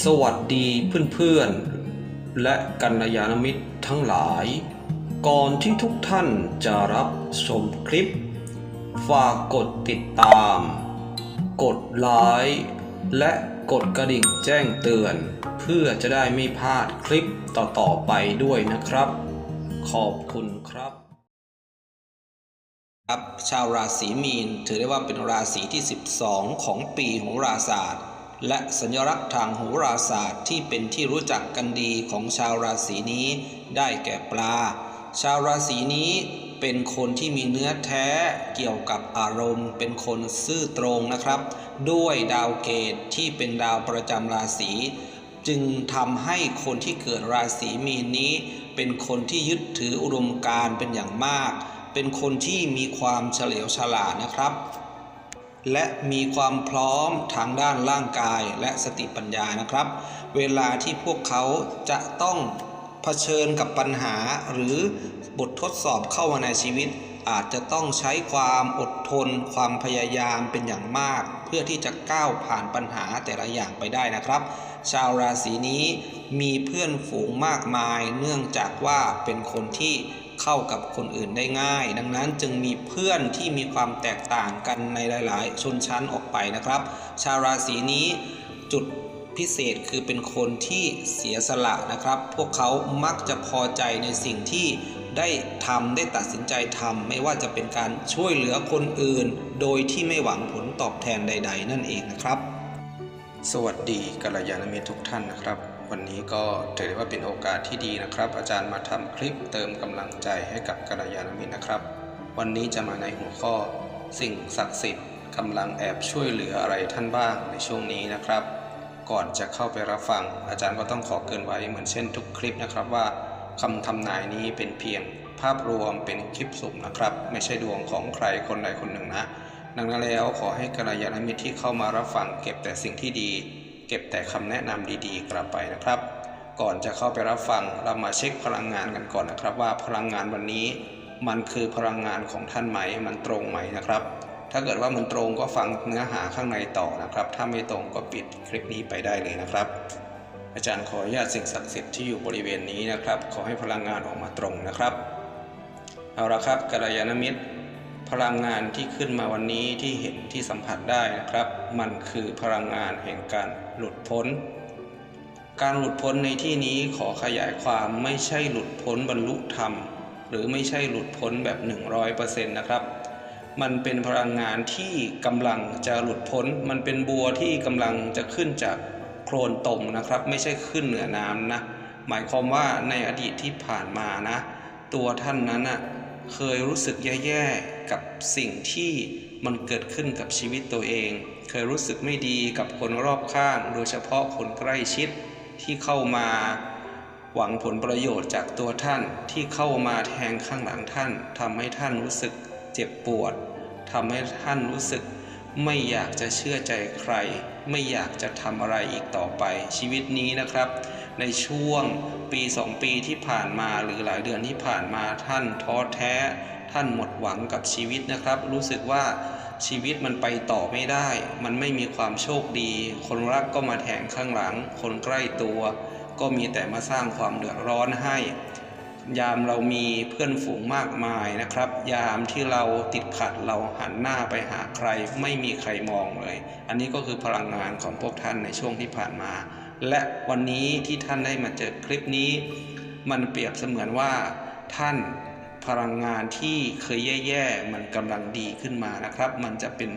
สวัสดีเพื่อนๆ และกัลยาณมิตรทั้งหลาย ก่อนที่ทุกท่านจะรับชมคลิป ฝากกดติดตาม กดไลค์และกดกระดิ่งแจ้งเตือน เพื่อจะได้ไม่พลาดคลิปต่อๆไปด้วยนะครับ ขอบคุณครับครับชาวราศีมีนถือได้ว่าเป็นราศีที่ 12 ของปีโหราศาสตร์ และสัญลักษณ์ทางโหราศาสตร์ที่เป็นที่รู้จักกันดีของชาวราศีนี้ ได้แก่ปลา ชาวราศีนี้เป็นคนที่มีเนื้อแท้เกี่ยวกับอารมณ์ เป็นคนซื่อตรงนะครับ ด้วยดาวเกตที่เป็นดาวประจำราศีจึงทำให้คนที่เกิดราศีมีนนี้ เป็นคนที่ยึดถืออุดมการเป็นอย่างมาก เป็นคนที่มีความเฉลียวฉลาดนะครับ และมีความพร้อมทางด้านร่างกายและสติปัญญานะครับ เวลาที่พวกเขาจะต้องเผชิญกับปัญหาหรือบททดสอบเข้ามาในชีวิต อาจจะต้องใช้ความอดทน ความพยายามเป็นอย่างมาก เพื่อที่จะก้าวผ่านปัญหาแต่ละอย่างไปได้นะครับ ชาวราศีนี้มีเพื่อนฝูงมากมาย เนื่องจากว่าเป็นคนที่ เข้ากับคนอื่นได้ง่าย ดังนั้นจึงมีเพื่อนที่มีความแตกต่างกันในหลาย ๆ ชนชั้นออกไปนะครับ ชาวราศีนี้จุดพิเศษคือเป็นคนที่เสียสละนะครับ พวกเขามักจะพอใจในสิ่งที่ได้ทำได้ตัดสินใจทำไม่ว่าจะเป็นการช่วยเหลือคนอื่น โดยที่ไม่หวังผลตอบแทนใด ๆ นั่นเองนะครับ สวัสดีกัลยาณมิตรทุกท่านนะครับ วันนี้ก็ถือได้ว่าเป็นโอกาสที่ดีนะครับ อาจารย์มาทำคลิปเติมกำลังใจให้กับกัลยาณมิตรนะครับ วันนี้จะมาในหัวข้อ สิ่งศักดิ์สิทธิ์กำลังแอบช่วยเหลืออะไรท่านบ้างในช่วงนี้นะครับ ก่อนจะเข้าไปรับฟัง อาจารย์ก็ต้องขอเกินไว้เหมือนเช่นทุกคลิปนะครับว่าคำทำนายนี้เป็นเพียงภาพรวมเป็นคลิปสุ่มนะครับ ไม่ใช่ดวงของใครคนใดคนหนึ่งนะ ดังนั้นแล้วขอให้กัลยาณมิตรที่เข้ามารับฟังเก็บแต่สิ่งที่ดี เก็บแต่คำแนะนำดีๆ กลับไปนะครับ ก่อนจะเข้าไปรับฟังเรามาเช็คพลังงานกันก่อนนะครับ ว่าพลังงานวันนี้ มันคือพลังงานของท่านไหม มันตรงไหมนะครับ ถ้าเกิดว่ามันตรงก็ฟังเนื้อหาข้างในต่อนะครับ ถ้าไม่ตรงก็ปิดคลิปนี้ไปได้เลยนะครับ อาจารย์ขออนุญาตสิ่งศักดิ์สิทธิ์ที่อยู่บริเวณนี้นะครับ ขอให้พลังงานออกมาตรงนะครับเอาละครับกัลยาณมิตร พลังงานที่ขึ้นมาวันนี้ที่เห็นที่สัมผัสได้นะครับ มันคือพลังงานแห่งการ หลุดพ้น การหลุดพ้นในที่นี้ขอขยายความไม่ใช่หลุดพ้นบรรลุธรรม หรือไม่ใช่หลุดพ้นแบบ 100%นะครับ มันเป็นพลังงานที่กำลังจะหลุดพ้น มันเป็นบัวที่กำลังจะขึ้นจากโคลนตมนะครับ ไม่ใช่ขึ้นเหนือน้ำนะ หมายความว่าในอดีตที่ผ่านมานะ ตัวท่านนั้นน่ะเคยรู้สึกแย่ๆกับสิ่งที่มันเกิดขึ้นกับชีวิตตัวเอง เคยรู้สึกไม่ดีกับคนรอบข้าง โดยเฉพาะคนใกล้ชิดที่เข้ามาหวังผลประโยชน์จากตัวท่านที่เข้ามาแทงข้างหลังท่านทำให้ท่านรู้สึกเจ็บปวดทำให้ท่านรู้สึก ไม่อยากจะเชื่อใจใคร ไม่อยากจะทำอะไรอีกต่อไปชีวิตนี้นะครับ ในช่วงปี 2 ปีที่ผ่านมาหรือหลายเดือนที่ผ่านมาท่านท้อแท้ ท่านหมดหวังกับชีวิตนะครับ รู้สึกว่า ชีวิตมันไปต่อไม่ได้ มันไม่มีความโชคดี คนรักก็มาแทงข้างหลัง คนใกล้ตัว ก็มีแต่มาสร้างความเดือดร้อนให้ ยามเรามีเพื่อนฝูงมากมายนะครับ ยามที่เราติดขัดเราหันหน้าไปหาใคร ไม่มีใครมองเลย อันนี้ก็คือพลังงานของพวกท่านในช่วงที่ผ่านมา และวันนี้ที่ท่านได้มาเจอคลิปนี้ มันเปรียบเสมือนว่าท่าน พลังงานที่เคยแย่ๆมันกำลังดีขึ้นมานะครับ มันจะเป็น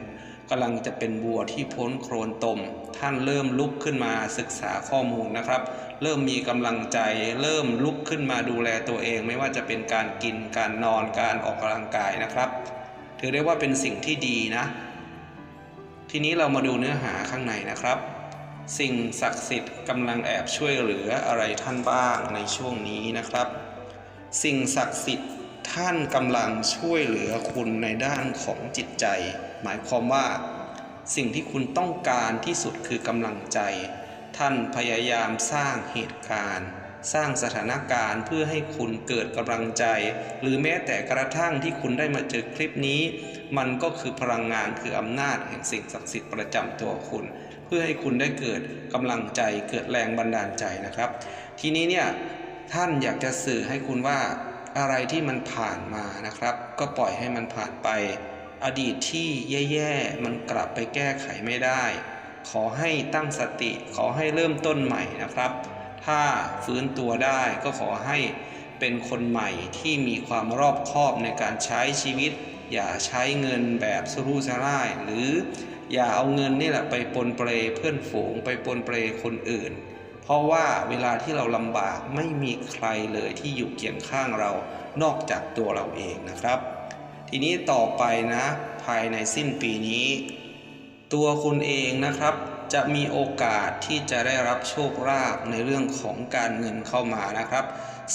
กำลังจะเป็นบัวที่พ้นโคลนตม ท่านเริ่มลุกขึ้นมาศึกษาข้อมูลนะครับ เริ่มมีกำลังใจ เริ่มลุกขึ้นมาดูแลตัวเอง ไม่ว่าจะเป็นการกินการนอนการออกกำลังกายนะครับ ถือได้ว่าเป็นสิ่งที่ดีนะ ทีนี้เรามาดูเนื้อหาข้างในนะครับ สิ่งศักดิ์สิทธิ์กำลังแอบช่วยเหลืออะไรท่านบ้างในช่วงนี้นะครับ สิ่งศักดิ์สิทธิ์ ท่านกำลังช่วยเหลือคุณในด้านของจิตใจ หมายความว่า สิ่งที่คุณต้องการที่สุดคือกำลังใจ ท่านพยายามสร้างเหตุการณ์ สร้างสถานการณ์เพื่อให้คุณเกิดกำลังใจ หรือแม้แต่กระทั่งที่คุณได้มาเจอคลิปนี้ มันก็คือพลังงานคืออำนาจแห่งสิ่งศักดิ์สิทธิ์ประจำตัวคุณ เพื่อให้คุณได้เกิดกำลังใจ เกิดแรงบันดาลใจนะครับ ทีนี้เนี่ยท่านอยากจะสื่อให้คุณว่า อะไรที่มันผ่านมานะครับ ก็ปล่อยให้มันผ่านไป อดีตที่แย่ๆมันกลับไปแก้ไขไม่ได้ ขอให้ตั้งสติขอให้เริ่มต้นใหม่นะครับ ถ้าฟื้นตัวได้ก็ขอให้เป็นคนใหม่ที่มีความรอบคอบในการใช้ชีวิต อย่าใช้เงินแบบสุรุ่ยสุร่ายหรืออย่าเอาเงินนี่แหละไปปนเปรเพื่อนฝูงไปปนเปรคนอื่น เพราะว่าเวลาที่เราลำบากไม่มีใครเลยที่อยู่เคียงข้างเรานอกจากตัวเราเองนะครับ ทีนี้ต่อไปนะ ภายในสิ้นปีนี้ ตัวคุณเองนะครับจะมีโอกาสที่จะได้รับโชคลาภในเรื่องของการเงินเข้ามานะครับ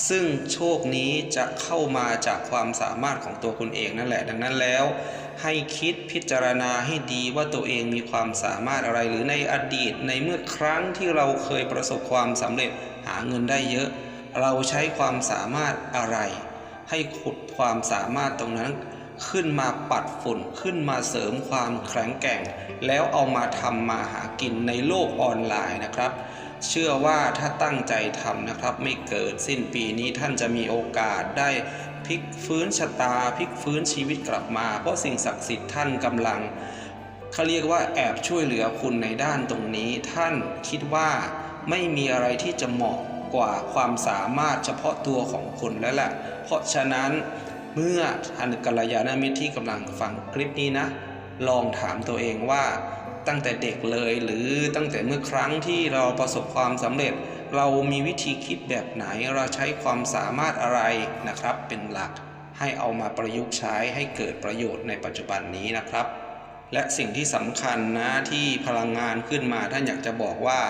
ซึ่งโชคนี้จะเข้ามาจากความสามารถของตัวคุณเองนั่นแหละ ดังนั้นแล้ว ให้คิดพิจารณาให้ดีว่าตัวเองมีความสามารถอะไร หรือในอดีตในเมื่อครั้งที่เราเคยประสบความสำเร็จหาเงินได้เยอะ เราใช้ความสามารถอะไร ให้ขุดความสามารถตรงนั้นขึ้นมาปัดฝุ่นขึ้นมาเสริมความแข็งแกร่ง แล้วเอามาทำมาหากินในโลกออนไลน์นะครับ เชื่อว่าถ้าตั้งใจทำนะครับ ไม่เกิดสิ้นปีนี้ท่านจะมีโอกาสได้ ลิกฟื้นชะตาพลิกฟื้นชีวิตกลับมา เพราะสิ่งศักดิ์สิทธิ์ท่านกำลังเขาเรียกว่าแอบช่วยเหลือคุณในด้านตรงนี้ ท่านคิดว่าไม่มีอะไรที่จะเหมาะกว่าความสามารถเฉพาะตัวของคุณแล้วแหละเพราะฉะนั้นเมื่อท่านกัลยาณมิตรที่กำลังฟังคลิปนี้นะ ลองถามตัวเองว่าตั้งแต่เด็กเลยหรือตั้งแต่เมื่อครั้งที่เราประสบความสำเร็จ เรามีวิธีคิดแบบไหนเราใช้ความสามารถอะไรนะครับ เป็นหลักให้เอามาประยุกต์ใช้ให้เกิดประโยชน์ในปัจจุบันนี้นะครับ และสิ่งที่สำคัญนะที่พลังงานขึ้นมาท่านอยากจะบอกว่า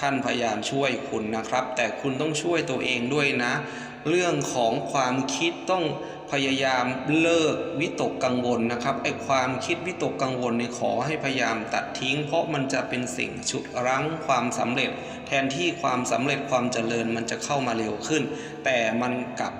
ท่านพยายามช่วยคุณนะครับ แต่คุณต้องช่วยตัวเองด้วยนะ เรื่องของความคิดต้องพยายามเลิกวิตกกังวลนะครับไอ้ความคิดวิตกกังวลเนี่ยขอให้พยายามตัดทิ้ง เพราะมันจะเป็นสิ่งฉุดรั้งความสำเร็จ แทนที่ความสำเร็จความเจริญมันจะเข้ามาเร็วขึ้น แต่มันกลับ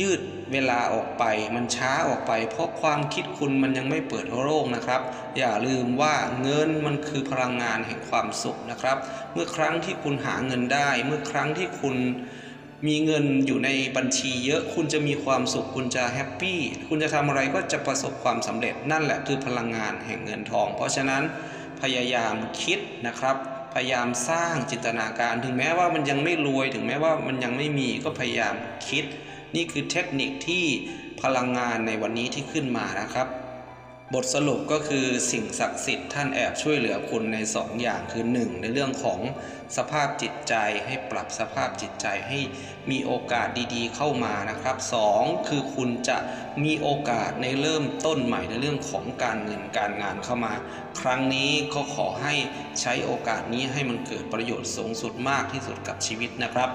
ยืดเวลาออกไปมันช้าออกไป เพราะความคิดคุณมันยังไม่เปิดโลกนะครับ อย่าลืมว่าเงินมันคือพลังงานแห่งความสุขนะครับ เมื่อครั้งที่คุณหาเงินได้ เมื่อครั้งที่คุณ มีเงินอยู่ในบัญชีเยอะคุณจะมีความสุขคุณจะแฮปปี้คุณจะทำอะไรก็จะประสบความสำเร็จนั่นแหละคือพลังงานแห่งเงินทอง เพราะฉะนั้นพยายามคิดนะครับ พยายามสร้างจินตนาการ ถึงแม้ว่ามันยังไม่รวยถึงแม้ว่ามันยังไม่มีก็พยายามคิด นี่คือเทคนิคที่พลังงานในวันนี้ที่ขึ้นมานะครับ บทสรุปก็คือสิ่งศักดิ์สิทธิ์ท่านแอบช่วยเหลือคุณใน2อย่างคือ 1 ในเรื่องของสภาพจิตใจให้ปรับสภาพจิตใจให้มีโอกาสดีๆ เข้ามานะครับ 2 คือคุณจะมีโอกาสในเริ่มต้นใหม่ในเรื่องของการเงินการงานเข้ามา ครั้งนี้ก็ขอให้ใช้โอกาสนี้ให้มันเกิดประโยชน์สูงสุดมากที่สุดกับชีวิตนะครับ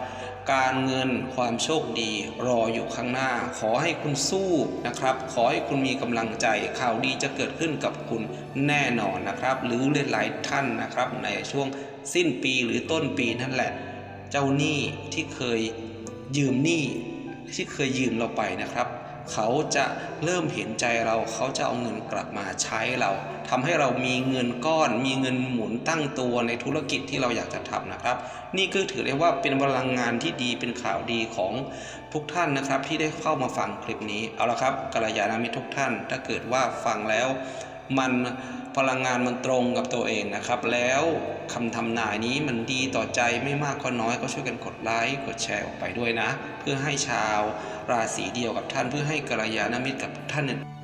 การเงินความโชคดีรออยู่ข้างหน้า ขอให้คุณสู้นะครับ ขอให้คุณมีกำลังใจข่าวดีจะเกิดขึ้นกับคุณแน่นอนนะครับ หรือหลายๆท่านนะครับ ในช่วงสิ้นปีหรือต้นปีนั่นแหละ เจ้าหนี้ที่เคยยืมหนี้ที่เคยยืมเราไปนะครับ เขาจะเริ่มเห็นใจเรา เขาจะเอาเงินกลับมาใช้เราทำให้เรามีเงินก้อน มีเงินหมุนตั้งตัวในธุรกิจที่เราอยากจะทำนะครับ นี่ก็ถือได้ว่าเป็นพลังงานที่ดีเป็นข่าวดีของทุกท่านนะครับ ที่ได้เข้ามาฟังคลิปนี้เอาละครับกัลยาณมิตรทุกท่าน ถ้าเกิดว่าฟังแล้ว มันพลังงานมันตรงกับตัวเองนะครับ แล้วคำทำนายนี้มันดีต่อใจไม่มากก็น้อยก็ช่วยกันกดไลค์กดแชร์ออกไปด้วยนะ เพื่อให้ชาวราศีเดียวกับท่านเพื่อให้กัลยาณมิตรกับท่านอื่น